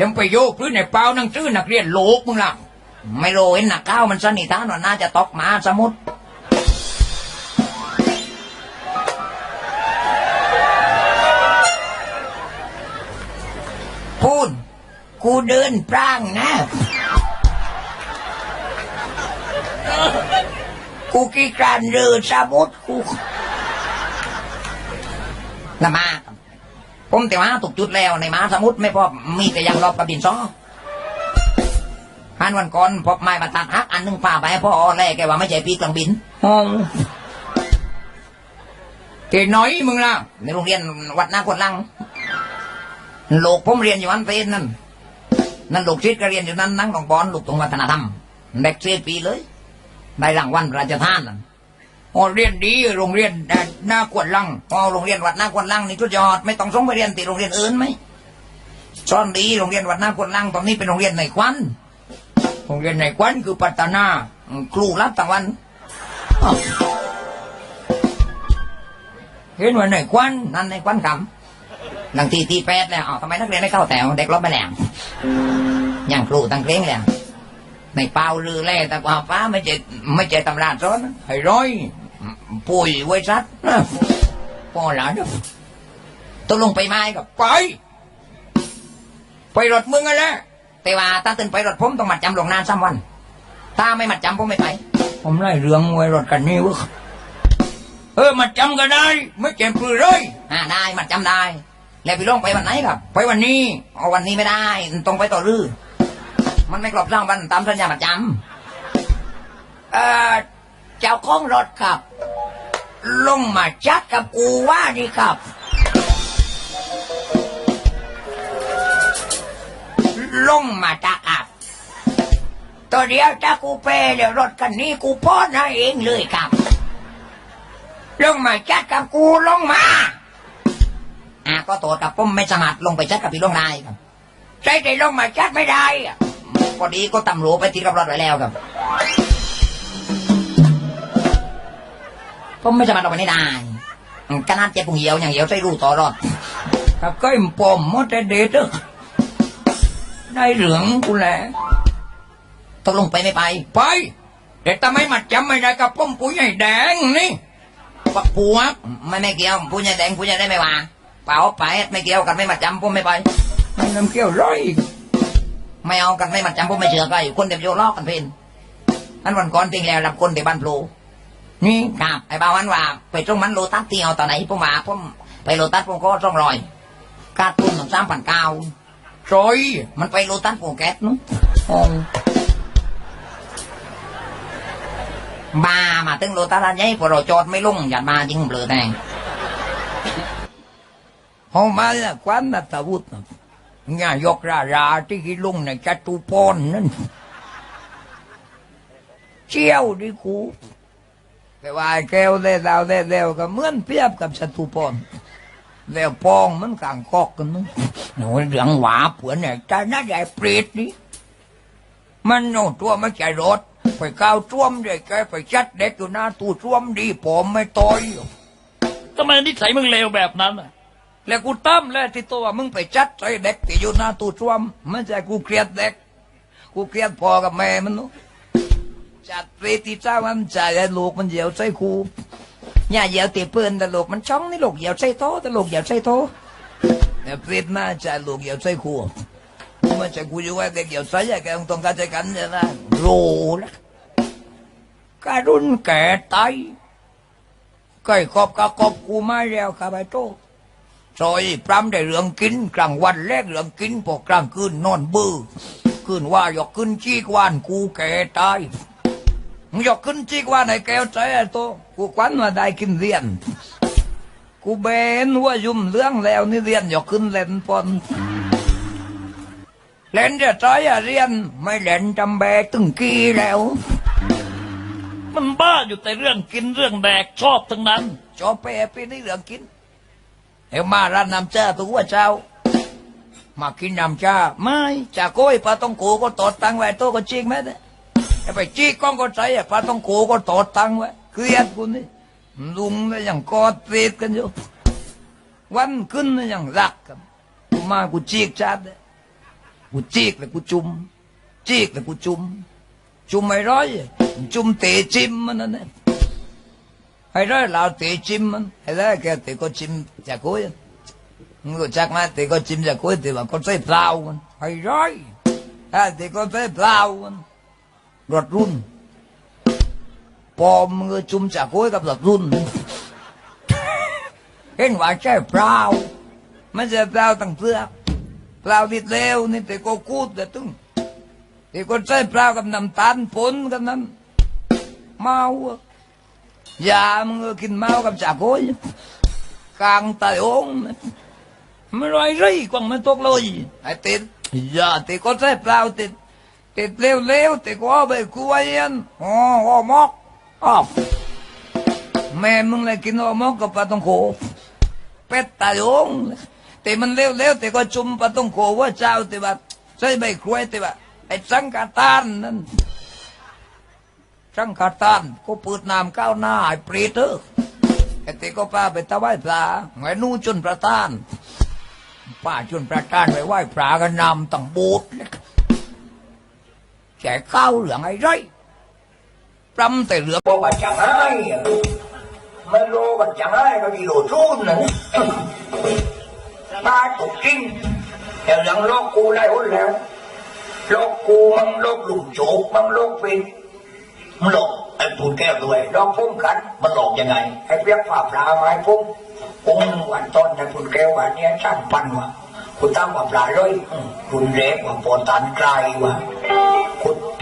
ยังไปโยกพื้นในเปล่านั่งซื้อนักเรียนโลกมึงล่ะ ไม่รู้เห็นหนักข้าวมันสนิทานว่าน่าจะตกมาสมุดพูดกูเดินปร่างนะ กูกีกานเรือสมุดกูละมา ผมแต่ว่าถูกจุดแล้วในมหาสมุทรไม่พอมีแต่ยังรอบกับดินซอฮันวันก่อนพบไม้บรรทัดฮักอันหนึงป่าไปให้พ่อแรกแกว่าไม่ใช่ปีกลางบินห้องเทน้อยมึงล่ะในโรงเรียนวัดนาคนลังลูกผมเรียนอยู่อันเป็นนั่นนั่นลูกชิดก็เรียนอยู่นั่นนั่งของบอลลูกตรงวัฒนธรรมเด็กเสียปีเลยได้รางวัลพระราชทานนั่น อ๋อเรียนดีโรงเรียนหน้ากวดลังพอโรงเรียนวัดหน้าคนลังนี่ทุดยอดไม่ต้องส่งไปเรียนตีโรงเรียนอื่นไหมสอนดีโรงเรียนวัดหน้าคนลังตอนนี้เป็นโรงเรียนในควันโรงเรียนในควันคือปัตตานาครูรับตะวันเห็นว่าในควันนั่นในควันคำหลังทีทีแปดแล้วอ้าวทำไมนักเรียนไม่เข้าแถวเด็กรบไปแล้วอย่างครูตั้งเคร่งแล้วในเปล่าลือแล่แต่ว่าฟ้าไม่เจไม่เจตำราสอนให้ร้อย ปุ๋ยไว้ซัดพ่อหลานตกลงไปไม้กับไป ไปรถมึงอะไรแต่ว่าถ้าตื่นไปรถผมต้องมัดจำหลงนานสามวันถ้าไม่มัดจำผมไม่ไป ผมไล่เรื่องไว้รถกันนี่วะเออมาจำก็ได้ ไม่เจ็บปืนเลยอ่าได้มัดจำได้ แล้วพี่ลงไปวันไหนครับ ไปวันนี้เอาวันนี้ไม่ได้ต้องไปต่อรือมันไม่ครบสองวันตามสัญญามัดจำเออ เจ้าของรถครับ ลงมาจัดกับกูว่านี่ครับ ลงมาตาอับตัวเดียวถ้ากูเปเดี๋ยวรถคันนี้กูพอดให้เองเลยครับ ลงมาจัดกับกูลงมาอ่าก็ตัวกับผมไม่สามารถลงไปชัดกับพี่ลงได้ครับใช่แต่ลงมาจัดไม่ได้พอดีก็ตำรวจไปติดกับรถไว้แล้วครับ ผมไม่สามารถลงไปได้ได้อืมขนาดเจ็บปุ่งเหี่ยวอย่างเหี่ยวใส่รูต่อรอดถ้าก้อยปมมดแต่เด็ดเด้อได้เหลืองกูแหละตกลงไปไม่ไป ไปแต่ทำไมมาจำไม่ได้กับป้อมปุ๋ยใหญ่แดงนี่ปักปัวไม่ไม่เกี่ยวผู้ใหญ่แดงผู้ใหญ่ได้ไม่ว่าเปล่าไปไม่เกี่ยวกันไม่มาจำผมไม่ไปมันน้ำเกี้ยวร้อยไม่เอากันไม่มาจำผมไม่เชื่อใครคนเดียวโยลอกกันเพนอันวันก่อนจริงแล้วรับคนเดียวบ้านโปร นี่ครับไอ้บ่าววันว่า ไปตรงมันโลตัสที่เอาตอนไหนผมว่าผมไปโลตัสผมก็ต้องรอยกาดทุนของสามพันเก้าซอยมันไปโลตัสโปรแก๊สนู้นอ๋อมามาถึงโลตัสอันใหญ่พอเราจอดไม่ลงอย่ามายิงเบลอแดงเอามาละควันนัตวุฒิง่ายกราราที่กิลุงในจตุพรนั่นเชี่ยวดิกู แต่ว่าแก้วได้ดาวได้เดวก็เหมือนเปรียบกับจตุพรแล้วปองมันกลางกอกกันนู้นโอ้ยเรื่องหวาเผื่อเนี่ยใจน่าใหญ่เปรตนี่มันโน่ตัวไม่ใจรถไปก้าวจ้วมเด็กแกไปชัดเด็กอยู่หน้าตู้จ้วมดีผมไม่ต่อยทำไมนิสัยมึงเลวแบบนั้นน่ะแล้วกูตั้มแล้วที่ตัวมึงไปจัดใส่เด็กที่อยู่หน้าตู้จ้วมไม่ใช่กูเครียดเด็ก กูเครียดพ่อกับแม่มันนู้ จัดเวทีเจ้ามันจ่ายลูกมันเหยียวใส่กูอย่าเหยียวตีเปื้อนแต่ลูกมันช่องนี่ลูกเหยียวใส่โตแต่ลูกเหยียวใส่โตแต่เปรตหน้าจ่ายลูกเหยียวใส่กูม่ใช่กูอยู่ว่าเด็กเหยียวใส่แกต้องต้องการใจกันเนี่ยนะโลละการุณแก่ตายใกล้ขอบกับขอบกูไม่แล้วครับไอ้โตซอยปรำได้เรื่องกินกลางวันแรกเรื่องกินพอกลางคืนนอนบื้อคืนว่าอยากขึ้นจี้กวานกูแก่ตาย ยากขึ้นจี้กวานไอ้แก้วใจไอ้โตกูควันมาได้กินเรียน กูเบนว่ายุ่มเรื่องแล้วนี่เรียนอยากขึ้นเล่นปอนเล่นจะใจอะเรียนไม่เล่นจำแบตึงกี้แล้ว มันบ้าอยู่แต่เรื่องกินเรื่องแดกชอบทั้งนั้นจอเปไปนี่เรื่องกินเอ้มาร้านน้ำจ้าตัวเช้ามากินน้ำชาไม่จากโก้ยปลาต้องโกก็ตอดตังไว้โตก็จริงไหมเนี่ย ไอ้ไปจี้กล้องก็ใส่ปลาต้องโกก็ตอดตังไว้เครียดกูนี่ลุงเนี่ยยังกอดเตีดกันอยู่วันขึ้นเนี่ยยังรักกันกูมากูจีกจัดเลยกูจีกเลยกูจุ่มจีก เลยกูจุ่มจุ่มไม่ร้อยจุ่มเตะจิ้มมันนั่นแหละไอ้ร้อยเราเตะจิ้มมันไอ้ร้อยแกเตะก็จิ้มจากกูยมึงก็จักมาเตะก็จิ้มจากกูเตะว่าก็ใส่เปล่ามันไอ้ร้อยก็ใส่เปล่ามันรถรุ่นปอมมึงก็จุ่มจากกูกับรถรุ่น เห็นว่าใช่เปล่าไม่ใช่เปล่าตั้งเปลือกเปล่าดิดเลวนี่แต่ก็กูดแต่ตึงแต่ก็ใช่เปล่ากับน้ำตาลปนกันนั้นเมาอะยามึงก็กินเมากับจากโอยกลางตายองไม่ไรไรกว่างมันตกเลยไอ้ติดยาแต่ก็ใช่เปล่าติด ติดเลวเลวแต่ก็เอาไปคุยกันอ๋ออ๋อมอกอ๋อแม่มึงเลยกินอมอกกับปลาต้องโขเป็ดตายงแต่มันเร็วๆแต่ก็จุ่มปลาต้องโขว่าเจ้าแต่ว่าใส่ใบกล้วยแต่ว่าไอ้สังกาตานนั่นสังกาตานก็เปิดน้ำก้าวหน้าไอ้ปรตเถอะไอ้ต่ก็ป้าไปตะไว้ปลาไงนู่จนประตานป้าจนประตานไปไหว้ปลากันนำตั้งบูดเลย แจกข้าวเหลืองไอ้ไรปรำแต่เหลือบอกว่าจะให้ไม่รู้ว่าจะให้ก็ดีโลดรุ่นนะบ้าตกจริงแต่เรื่องโลกกูได้หมดแล้วโลกกูมันโลกหลุมโจกมันโลกเป็นมันหลอกไอ้ปูนแก้วด้วยลองพุ่มกันมันหลอกยังไงไอ้เปียกฝ่าปลาไม้พุ่มพุ่มวันต้นไอ้ปูนแก้ววันเนี้ยช่างปันวะคุณตั้งว่าปลาเลยคุณเล็กว่าปนตันไกลวะ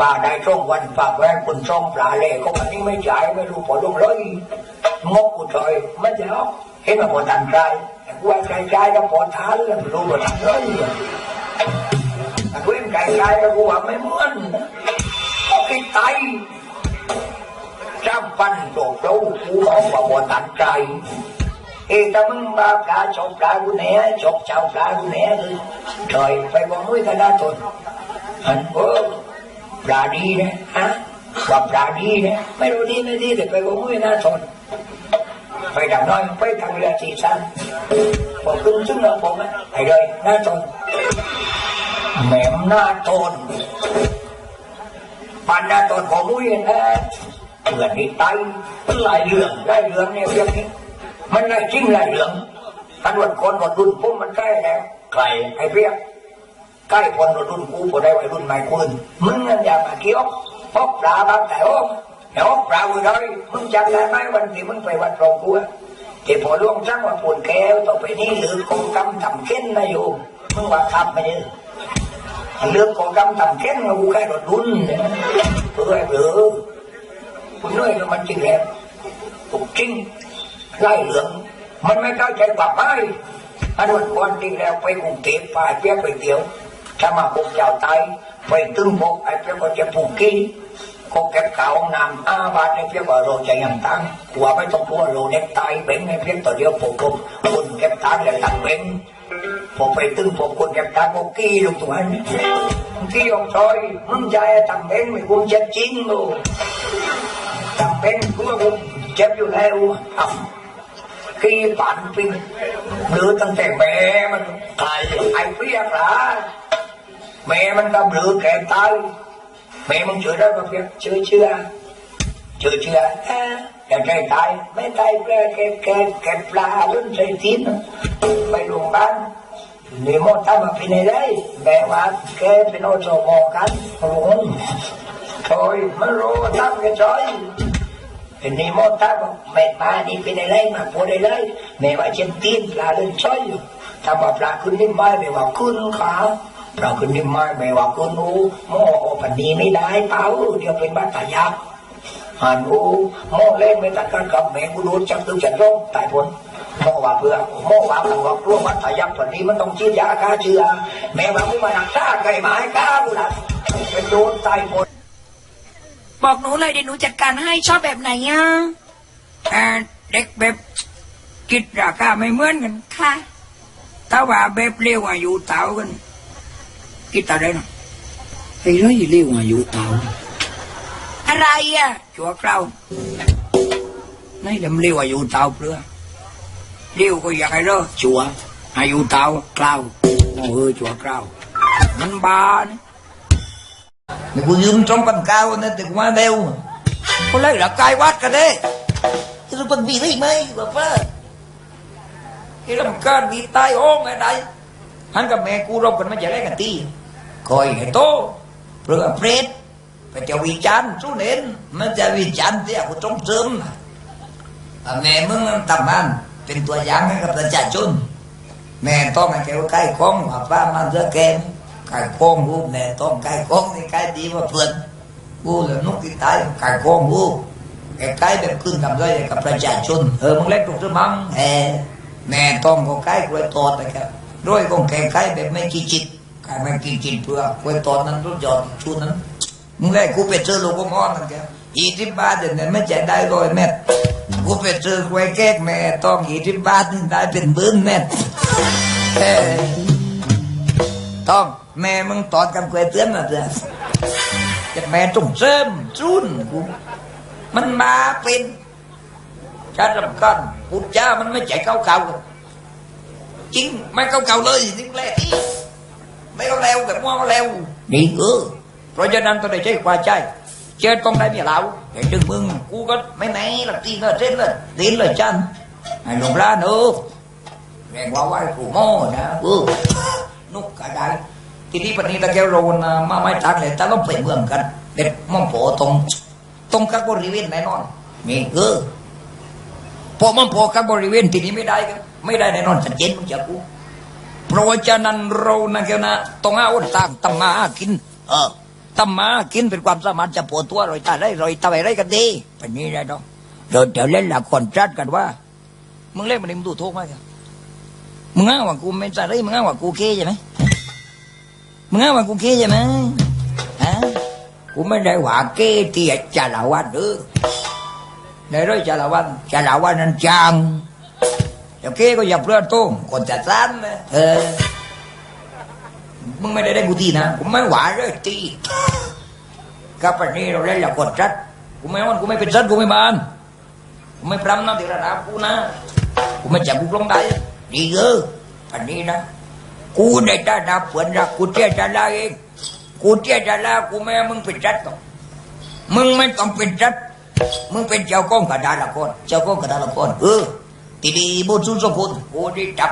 ป่าได้ช่องวันฝากไว้ให้คุณช่องปลาเล่ก็วันนี้ไม่จ่ายไม่รู้ผลลงเลยงกกูถอยไม่จะเอาเห็นมาผลตันใจกูว่าใจใจแล้วผลทานแล้วรู้ผลทันเลยแต่กูเห็นใจใจแล้วกูว่าไม่เหมือนก็คิดไตจ้าปันโตโตกูบอกว่าผลตันใจเอ้แต่มึงมาปลาชอบปลากูแหน่ชอบเจ้าปลากูแหน่เลยถอยไปบอกมุ้ยกันได้ทนอันเออ ปลาดีนะฮะว่าปลาดีนะไม่รู้ดีไม่ดีแต่ไปก็ไม่น่าทนไปดังน้อยไปทางเรือสีสันพอขึ้นซึ่งเราผมไปเลยน่าทนแหม่มน่าทนปันน่าทนของมุ้ยนะเพื่อนที่ไตมันหลายเรื่องหลายเรื่องเนี่ยเรื่องนี้มันได้จริงหลายเรื่องอันวันคนวันรุ่นพุ่มมันใกล้แล้วใครไอ้เพี้ย ใกล้คนรุ่นกูพอได้วัยรุ่นใหม่คุณมึงนั่นอย่ามาเกี่ยวพบปลาบางแต่โอ้เดี๋ยวปลาอุ้ยเลยมึงจำได้ไหมวันที่มึงไปวัดรองกูอะที่พอล่วงจังว่าปวดแก้วต่อไปนี้หรือกองกำทำเข็นนะโยมมึงว่าทำไปเนี่ยเรื่องกองกำทำเข็นมากูแค่รถรุ่นเนี่ยเพื่อเพื่อคุณน้อยมันจริงแล้วถูกจริงไล่เหลืองมันไม่เข้าใจกว่าไม่อันวันก่อนจริงแล้วไปกรุงเทพไปเปียไปเดียว ถ้ามาพวกเจ้าไตไปตึงพวกไอ้เพียงก็จะผูกกินก็เก็บข่าวน้ำอาบาทในเพียงว่าโรจะยังตั้งหัวไม่ต้องกลัวโรเน็กไตเบ่งในเพียง ต่อเดียวผมผมคนเก็บตังค์เลยตังเบ่งผมไปตึงผมคนเก็บตังค์ก็กี้ลงตรงนั้นกี้องซอยมึงใจตังเบ่งไม่กูเจ็บจริงลูกตังเบ่งกูว่ากูเจ็บอยู่แล้วอะ khi bạn pin đưa tăng tiền mẹ mình thầy ai biết là mẹ mình đã đưa kẹp tay mẹ mình chửi đó mà biết chưa chưa chưa chưa à, kẹp cây tay mấy tay kẹp kẹp kẹp kẹp là lớn dây tín mày luồng bán nếu mà ta mà pin này đấy mẹ mà kẹp pin nó cho mò cắn luôn thôi mới rô tắm cái chói เป็นในมอตาบอกแม่ปลานี่เป็นอะไรมาพูดได้เลยแม่ว่าเช่นตีนปลาเดินช่อยอยู่ถ้าว่าปลาขึ้นนิ่มไม้แม่ว่าขึ้นขา ปลาขึ้นนิ่มไม้แม่ว่าขึ้นอูหม้อโอปันนี้ไม่ได้เปล่าเดี๋ยวเป็นบ้าตายาหันอูหม้อเล่นไม่ตัดกันกับแม่กูโดนจับตึงจับร่มตายผลหม้อว่าเพื่อหม้อว่าผังว่าร่วมวัดตายักษ์ตอนนี้มันต้องชื่อยาฆ่าเชื้อแม่ว่ามึงมาหนักซ่าไก่ไม้ก้ากูนะเป็นโดนตายผลบอกหนูเลยเดี๋ยวหนูจัดการให้ชอบแบบไหนอะอ่าเด็กแบบคิดราคาไม่เหมือนกันค่ะถ้าว่าแบบเร็วอายุเต่ากัน คิดอะไรนะไอ้ไรเร็วอายุเต่าอะไรอะชัวคราวในลำเร็วอายุเต่าเปลือเร็วก็อยากให้รอชัวอายุเต่าคราวโอ้เออชัวคราวมันบาเนี่ยเดี๋ยวกูยืมจอมปันเก้าเนี่ยแต่กูมาเร็วเขาเลยหลักกายวัดกันเด้จะรู้ปันบีได้ไหมแบบว่าที่ลำการมีตายโอ้งอะไรหันกับแม่กูรบกันมาจะได้กันตี คอยให้โตเปลือเพรตไปจะวิจารณ์สู้เน้นมันจะวิจารณ์ที่กูต้องเสริมนะ À, mẹ มึงทำงานเป็นตัวอย่างให้กับประชาชนแม่ต้องให้แกว่าใกล้คล้องว่าป้ามันเสือแกมใกล้คล้องกูแม่ต้องใกล้คล้องนี่ใกล้ดีว่าเพื่อนกูเลยนุกที่ตายใกล้คล้องกูแกใกล้แบบขึ้นกับด้วยกับประชาชนเออมึงเล็กถูกหรือมั้งแหมแม่ต้องก็ใกล้กล้วยตอดนะครับด้วยก็แกใกล้แบบไม่กี่จิต ใกล้ไม่กี่จิตเพื่อกล้วยตอดนั้นรถยอดชุดนั้นมึงแรกกูไปเจอลูกมอนนั่นแกยี่สิบบาทเดี๋ยวนี้ไม่ใจได้ร้อยเม็ดกูไปเจอกล้วยแก้กแม่ต้องยี่สิบบาทนี่ได้เป็นหมื่นเม็ดเอ้ต้องแม่มึงตอดกันกล้วยเตือนนะเถอะจะแม่ต้องเสริมจุนกูมันมาเป็นชาติลำกันพุทธเจ้ามันไม่ใจเก่าเก่าๆจริงไม่เก่าเก่าๆเลยนี่แหละที่ ไม่เอาแล้วแบบว่าเอาแล้วนี่เออเพราะฉะนั้นต้องได้ใช้ความใจเจอต้องได้เมียเราแต่ดึงมึงกูก็ไม่ไหนหลักตีเลยเส้นเลยตีนเลยจันให้หลวงร้านเออแรงว่าไหวกูโม่นะเออนุกก็ได้ทีนี้ปัจจุบันแกโรนมาไม่ทักเลยแต่เราไปเมืองกัน เด็ดม่อมโผตรงตรงกับบริเวณแน่นอนมีเออพอม่อมโผกับบริเวณทีนี้ไม่ได้กันไม่ได้แน่นอนชัดเจนมึงจะกู เพราะฉะนั้นเรานะแกนะต้องเอาต่างตำมาหากิน เออตำมาหากินเป็นความสามารถจะปวดตัวรอยตาได้รอยตาอะไรกันดีเป็นนี้ได้ดอกเดี๋ยวเดี๋ยวเล่นละครจัดกันว่า มึงเล่นมันนี่มึงดูโทษมากมึงอ้างว่ากูไม่จ่าได้มึงอ้างว่ากูเก้ใช่ไหมมึงอ้างว่ากูเก้ใช่ไหมฮะกูไม่ได้ว่าเก้ที่จ่าละวันเออในร้อยจ่าละวันจ่าละวันนั้นจัง เดี๋ยวเก้ก็อย่าเพื่อโต้งคนจะซ้ำนะเออมึงไม่ได้ได้กูตีนะกูไม่หวานเลยตีกับปันนี้เราเล่นหลักดจัดกูไม่วันกูไม่เป็นจัดกูไม่บานกูไม่พรำน้ำที่ระดับกูนะกูไม่จับกูลงได้ดีเออปันนี้นะกูได้ได้ดับเพื่อนรักกูเที่ยจะลาเองกูเที่ยจะลากูไม่ให้มึงเป็นจัดหรอกมึงไม่ต้องเป็นจัดมึงเป็นเจ้าก้องกระดาษละคนเจ้าก้องกระดาษละคนเออ ทีนี้บุญสุนทรคุณกูได้จับ